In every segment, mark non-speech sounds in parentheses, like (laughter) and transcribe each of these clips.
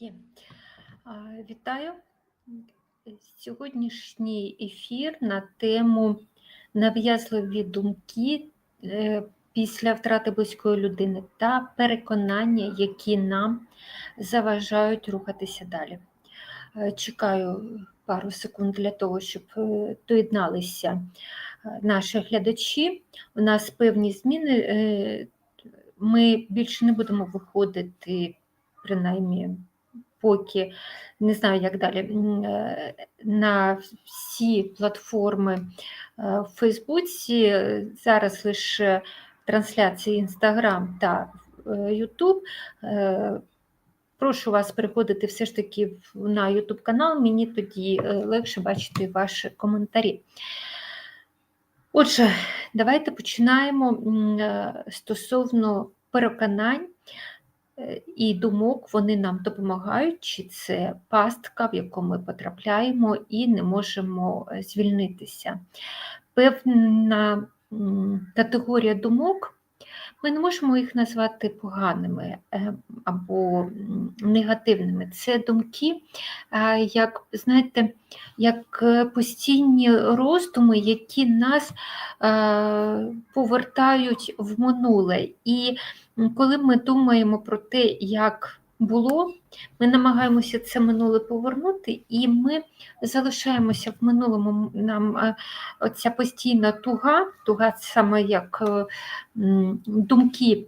Є. Вітаю. Сьогоднішній ефір на тему нав'язливі думки е, після втрати близької людини та переконання, які нам заважають рухатися далі. Е, Чекаю пару секунд для того, щоб е, доєдналися наші глядачі. У нас певні зміни. Ми більше не будемо виходити, принаймні поки не знаю, як далі, е, на всі платформи е, в Фейсбуці. Е, Зараз лише трансляції Інстаграм та Ютуб. Прошу вас переходити все ж таки на Ютуб канал, мені тоді легше бачити ваші коментарі. Отже, давайте починаємо стосовно переконань і думок, вони нам допомагають, чи це пастка, в яку ми потрапляємо і не можемо е, звільнитися. Певна категорія думок, ми не можемо їх назвати поганими е, або негативними. Це думки, е, як знаєте, як е, постійні роздуми, які нас е, повертають в минуле. І коли ми думаємо про те, як було, ми намагаємося це минуле повернути, і ми залишаємося в минулому. Нам е, оця постійна туга, туга саме як е, думки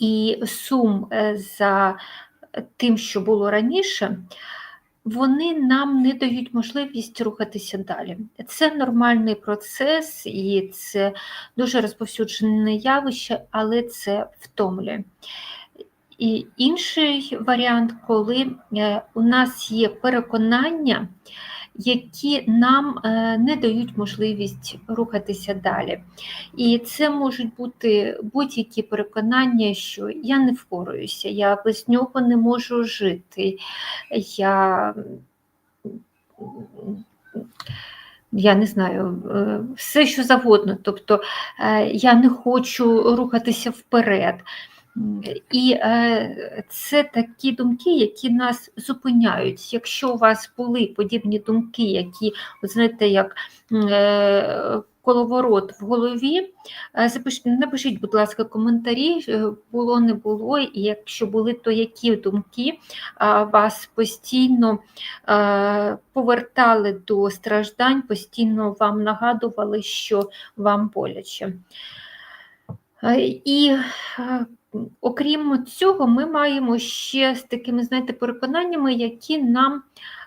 і сум е, за тим, що було раніше, вони нам не дають можливість рухатися далі. Це нормальний процес і це дуже розповсюджене явище, але це втомлює. І інший варіант, коли е, у нас є переконання, які нам е, не дають можливість рухатися далі. І це можуть бути будь-які переконання, що я не впораюся, я без нього не можу жити. Я я не знаю, е, все що завгодно. Тобто е, я не хочу рухатися вперед. І е, це такі думки, які нас зупиняють. Якщо у вас були подібні думки, які, знаєте, як е, коловорот в голові, е, напишіть, будь ласка, коментарі, було, не було, і якщо були, то які думки вас постійно повертали до страждань, постійно вам нагадували, що вам боляче. І окрім цього, ми маємо ще з такими, знаєте, переконаннями, які нам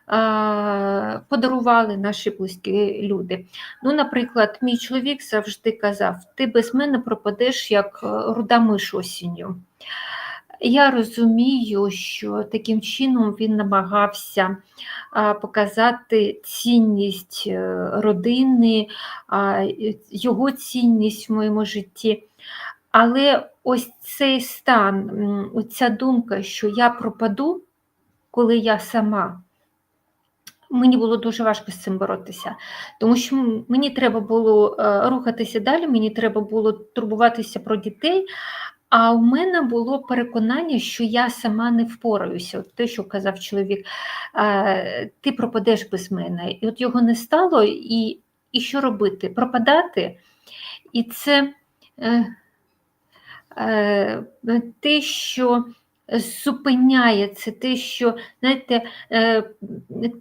е, подарували наші близькі люди. Ну, наприклад, мій чоловік завжди казав: ти без мене пропадеш як е, руда миш осінню. Я розумію, що таким чином він намагався показати цінність е, родини, його цінність в моєму житті. Але ось цей стан, оця думка, що я пропаду, коли я сама, мені було дуже важко з цим боротися, тому що мені треба було е, рухатися далі, мені треба було турбуватися про дітей. А у мене було переконання, що я сама не впораюся. От те, що казав чоловік, е, ти пропадеш без мене. І от його не стало, і, і що робити? Пропадати. І це е, те, що зупиняє, це те, що знаєте, е,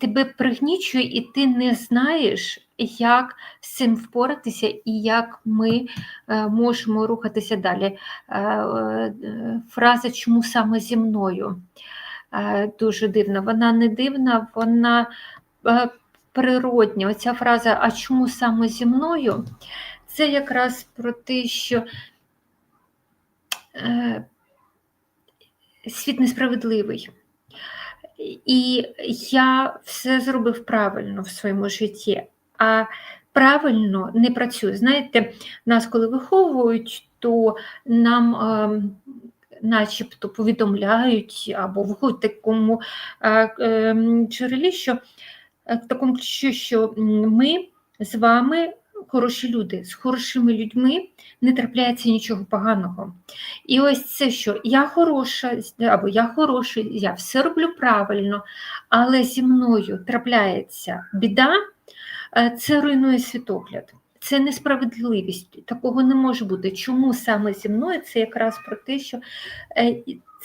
тебе пригнічує, і ти не знаєш, як з цим впоратися і як ми е, можемо рухатися далі. Е, е, Фраза чому саме зі мною? Е, Дуже дивна. Вона не дивна, вона е, природня. Оця фраза А чому саме зі мною? Це якраз про те, що е, світ несправедливий. І я все зробив правильно в своєму житті, а правильно не працює. Знаєте, нас, коли виховують, то нам ем, начебто повідомляють або в такому е, ем, джерелі, що е, в такому ключі, що ми з вами хороші люди, з хорошими людьми не трапляється нічого поганого. І ось це, що я хороша, або я хороший, я все роблю правильно, але зі мною трапляється біда, е, це руйнує світогляд. Це несправедливість, такого не може бути. Чому саме зі мною? Це якраз про те, що е,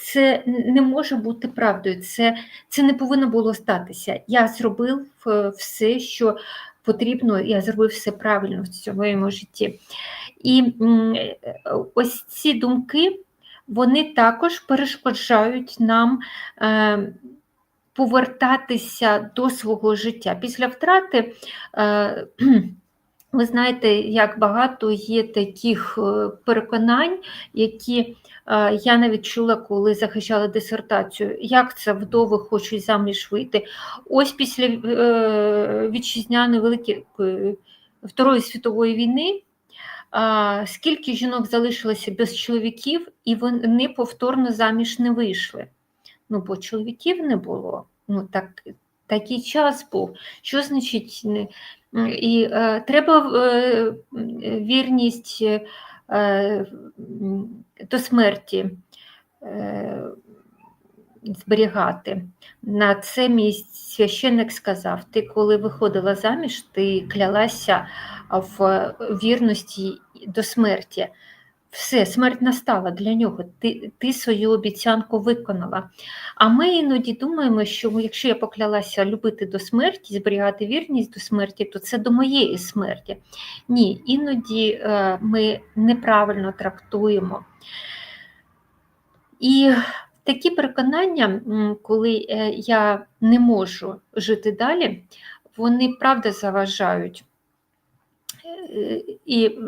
це не може бути правдою, це це не повинно було статися. Я зробив е, все, що потрібно, я зробив все правильно в своєму житті. І ось ці думки вони також перешкоджають нам е, повертатися до свого життя. Після втрати, е, ви знаєте, як багато є таких е, переконань, які я навіть чула, коли захищала дисертацію, як це вдови хочуть заміж вийти. Ось після вітчизняної великої Второї світової війни скільки жінок залишилося без чоловіків, і вони повторно заміж не вийшли. Ну, бо чоловіків не було. Ну, так, Такий час був. Що значить? І е, треба е, вірність е, до смерті. Е, зберігати. На це мій священник сказав: ти, коли виходила заміж, ти клялася в вірності до смерті. Все, смерть настала для нього, ти ти свою обіцянку виконала. А ми іноді думаємо, що якщо я поклялася любити до смерті, зберігати вірність до смерті, то це до моєї смерті. Ні, іноді е, ми неправильно трактуємо. І такі переконання, коли е, я не можу жити далі, вони правда заважають. Е, і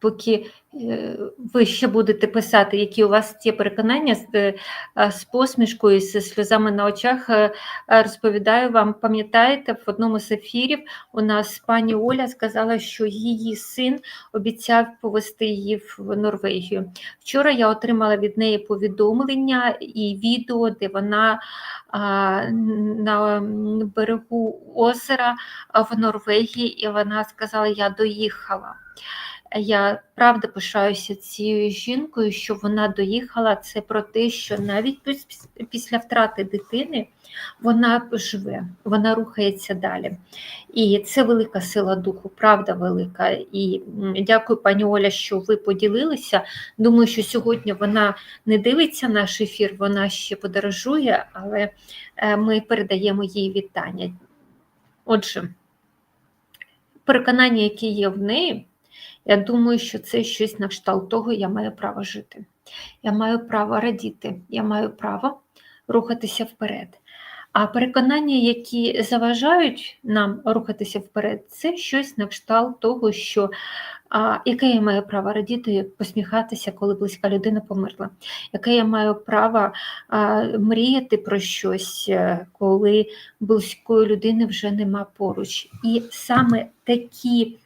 поки е, ви ще будете писати, які у вас є переконання з, е, з посмішкою, з сльозами на очах, е, розповідаю вам, пам'ятаєте, в одному з ефірів у нас пані Оля сказала, що її син обіцяв повести її в Норвегію. Вчора я отримала від неї повідомлення і відео, де вона на берегу озера в Норвегії, і вона сказала: Я доїхала. Я правда пишаюся цією жінкою, що вона доїхала. Це про те, що навіть після втрати дитини вона живе, вона рухається далі. І це велика сила духу, правда велика. І дякую, пані Оля, що ви поділилися. Думаю, що сьогодні вона не дивиться наш ефір, вона ще подорожує, але е, ми передаємо їй вітання. Отже, переконання, які є в неї. Я думаю, що це щось на кшталт того, я маю право жити. Я маю право радіти, я маю право рухатися вперед. А переконання, які заважають нам рухатися вперед, це щось на кшталт того, що а, яке я маю право радіти, посміхатися, коли близька людина померла, яке я маю право а, мріяти про щось, е, коли близької людини вже нема поруч. І саме такі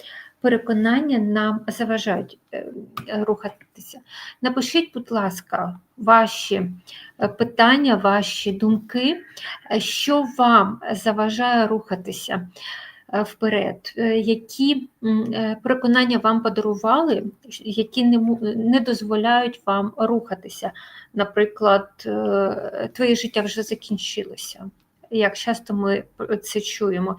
переконання нам заважають е, рухатися. Напишіть, будь ласка, ваші е, питання, ваші думки, е, що вам заважає рухатися вперед, які переконання вам подарували, які не дозволяють вам рухатися. Наприклад, твоє життя вже закінчилося. Як часто ми це чуємо.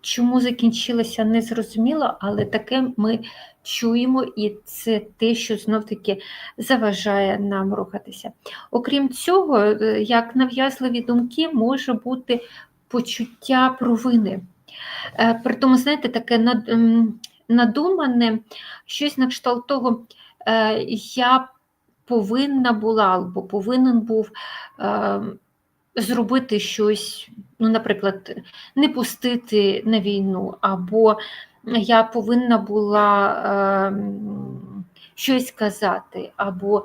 Чому закінчилося, не зрозуміло, але таке ми чуємо, і це те, що знов-таки заважає нам рухатися. Окрім цього, е, як нав'язливі думки може бути почуття провини. Е, при тому, знаєте, таке надумане, щось на кшталт того, е, я повинна була або повинен був зробити щось, ну, наприклад, не пустити на війну, або я повинна була е, щось сказати, або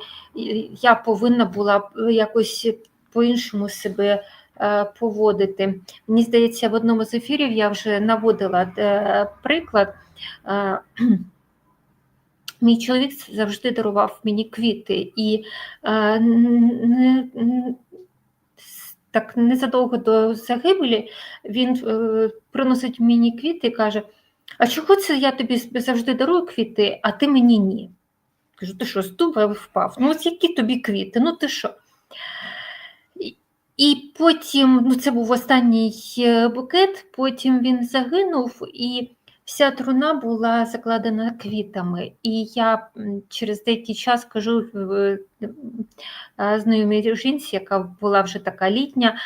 я повинна була якось по-іншому себе е, поводити. Мені здається, в одному з ефірів я вже наводила е, приклад. Е, Мій чоловік завжди дарував мені квіти, і е, так незадовго до загибелі він е, приносить мені квіти і каже: А чого це я тобі завжди дарую квіти, а ти мені ні? Кажу, ти що, з дуба впав? Ну, от які тобі квіти? Ну ти що? І- І потім, ну це був останній е, букет, потім він загинув, і вся труна була закладена квітами. І я через деякий час кажу е, е, знайомій жінці, яка була вже така літня,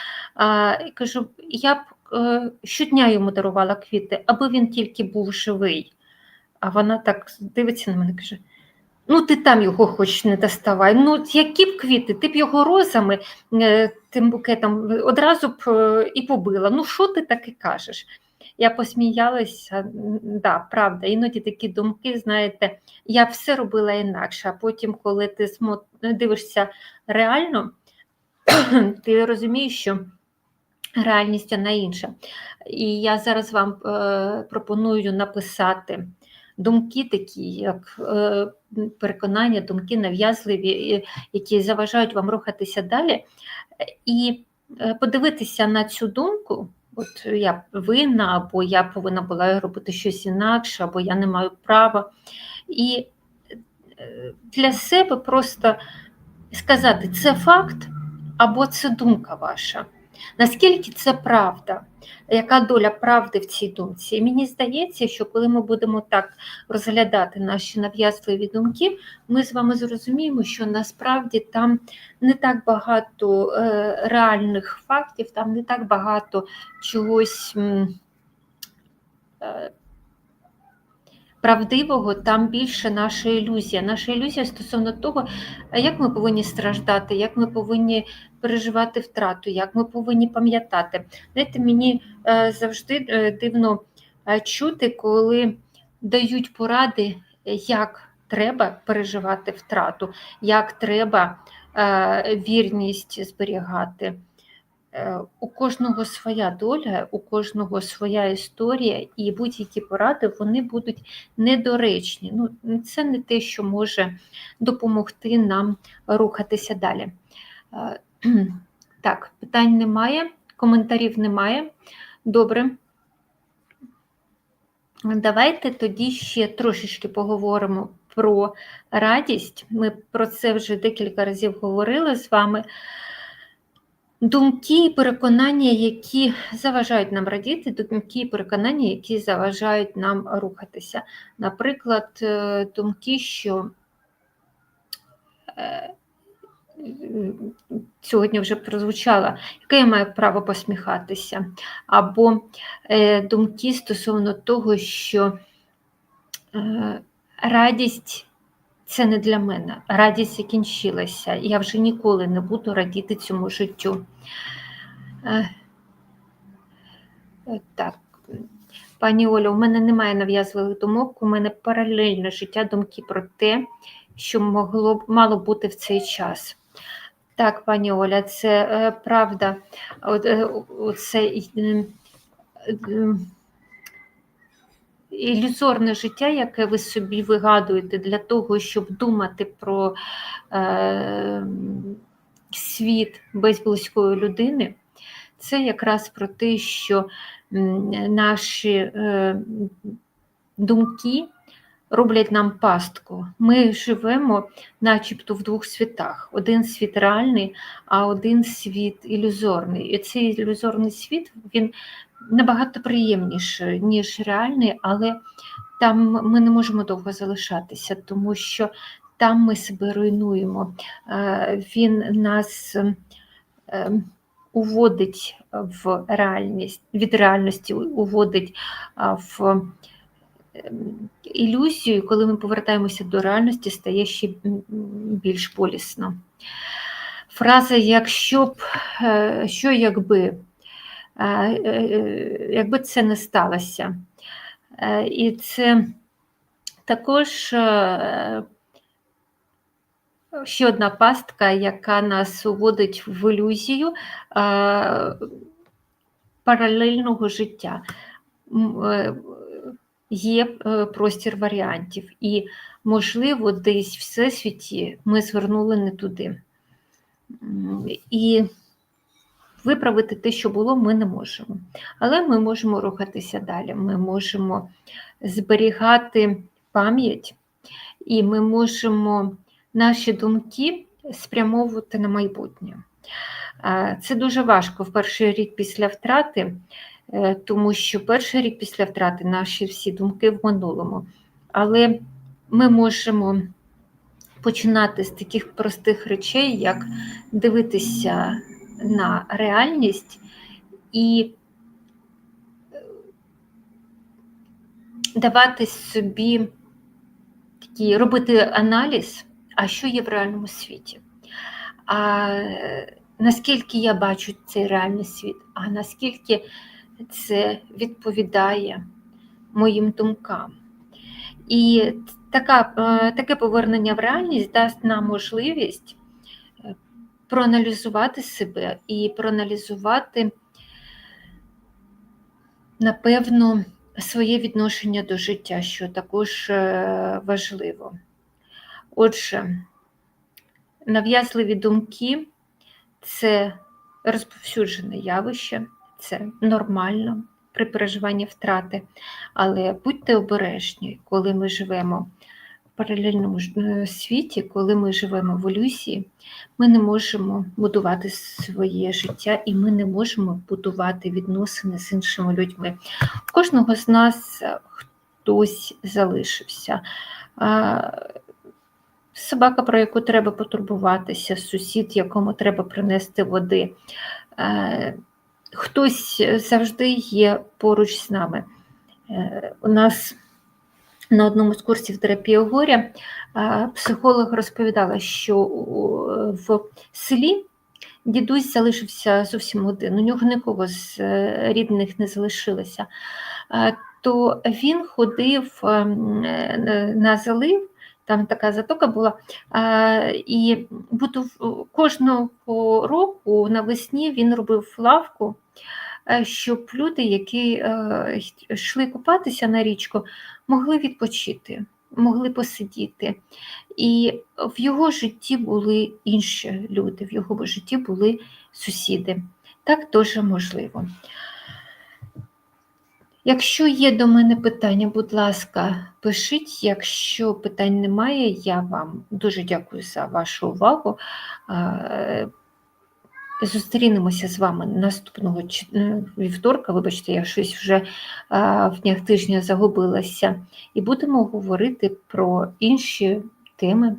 кажу, я б е, щодня йому дарувала квіти, аби він тільки був живий. А вона так дивиться на мене і каже: Ну, ти там його хоч не доставай. Ну, які б квіти, ти б його розами е, тим букетом одразу б е, і побила. Ну, що ти таке кажеш? Я посміялася, да, правда, іноді такі думки, знаєте, я все робила інакше, а потім, коли ти смо- дивишся реально, (clears throat) ти розумієш, що реальність вона інша. І я зараз вам е, пропоную написати думки такі, як е, переконання, думки нав'язливі, які заважають вам рухатися далі, і е, подивитися на цю думку. От я винна, або я повинна була робити щось інакше, або я не маю права. І е, для себе просто сказати, це факт або це думка ваша. Наскільки це правда? Яка доля правди в цій думці? І мені здається, що коли ми будемо так розглядати наші нав'язливі думки, ми з вами зрозуміємо, що насправді там не так багато е, реальних фактів, там не так багато чогось. Е, Правдивого там більше наша ілюзія. Наша ілюзія стосовно того, як ми повинні страждати, як ми повинні переживати втрату, як ми повинні пам'ятати. Знаєте, мені е, завжди е, дивно е, чути, коли дають поради, як треба переживати втрату, як треба е, вірність зберігати. Е, У кожного своя доля, у кожного своя історія, і будь-які поради вони будуть недоречні. Ну, це не те, що може допомогти нам рухатися далі. Е, (clears throat) Так, питань немає, коментарів немає. Добре. Давайте тоді ще трошечки поговоримо про радість. Ми про це вже декілька разів говорили з вами. Думки і переконання, які заважають нам радіти, думки і переконання, які заважають нам рухатися. Наприклад, е, думки, що е, сьогодні вже прозвучала, яке я маю право посміхатися, або е, думки стосовно того, що радість це не для мене. Радість закінчилася. Я вже ніколи не буду радіти цьому життю. Е, е, Так, пані Оля, у мене немає нав'язливих думок, у мене паралельне життя думки про те, що могло б мало бути в цей час. Так, пані Оля, це е, правда. От, е, оце, е, е, ілюзорне життя, яке ви собі вигадуєте для того, щоб думати про е, світ без близької людини, це якраз про те, що наші е, думки роблять нам пастку. Ми живемо начебто в двох світах: один світ реальний, а один світ ілюзорний. І цей ілюзорний світ він набагато приємніший, ніж реальний, але там ми не можемо довго залишатися, тому що там ми себе руйнуємо. Е, Він нас е, уводить в реальність, від реальності уводить в ем, ілюзію, коли ми повертаємося до реальності, стає ще більш болісно. Фраза якщо б, е, що якби, е, е, якби це не сталося. Е, І це також е, ще одна пастка, яка нас уводить в ілюзію е, паралельного життя. Е, Є е, простір варіантів, і, можливо, десь в всесвіті ми звернули не туди. І виправити те, що було, ми не можемо. Але ми можемо рухатися далі. Ми можемо зберігати пам'ять, і ми можемо наші думки спрямовувати на майбутнє. Це дуже важко в перший рік після втрати, е, тому що перший рік після втрати наші всі думки в минулому. Але ми можемо починати з таких простих речей, як дивитися на реальність і е, давати собі такий, робити аналіз, а що є в реальному світі. А наскільки я бачу цей реальний світ, а наскільки це відповідає моїм думкам. І така, е, таке повернення в реальність дасть нам можливість проаналізувати себе і проаналізувати, напевно, своє відношення до життя, що також е, важливо. Отже, нав'язливі думки це розповсюджене явище, це нормально при переживанні втрати, але будьте обережні, коли ми живемо паралельному е, світі, коли ми живемо в ілюзії, ми не можемо будувати своє життя і ми не можемо будувати відносини з іншими людьми. У кожного з нас хтось залишився. Собака, про яку треба потурбуватися, сусід, якому треба принести води. Хтось завжди є поруч з нами. Е, У нас на одному з курсів терапії горя е, психолог розповідала, що в селі дідусь залишився зовсім один, у нього нікого з е, рідних не залишилося. Е, То він ходив на залив, там така затока була, і кожного року навесні він робив лавку, щоб люди, які йшли купатися на річку, могли відпочити, могли посидіти. І в його житті були інші люди, в його житті були сусіди. Так теж можливо. Якщо є до мене питання, будь ласка, пишіть. Якщо питань немає, я вам дуже дякую за вашу увагу. Зустрінемося з вами наступного е, вівторка. Вибачте, я щось вже е, в днях тижня загубилася. І будемо говорити про інші теми,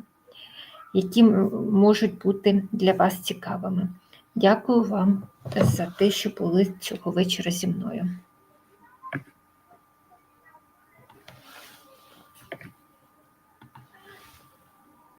які можуть бути для вас цікавими. Дякую вам за те, що були цього вечора зі мною.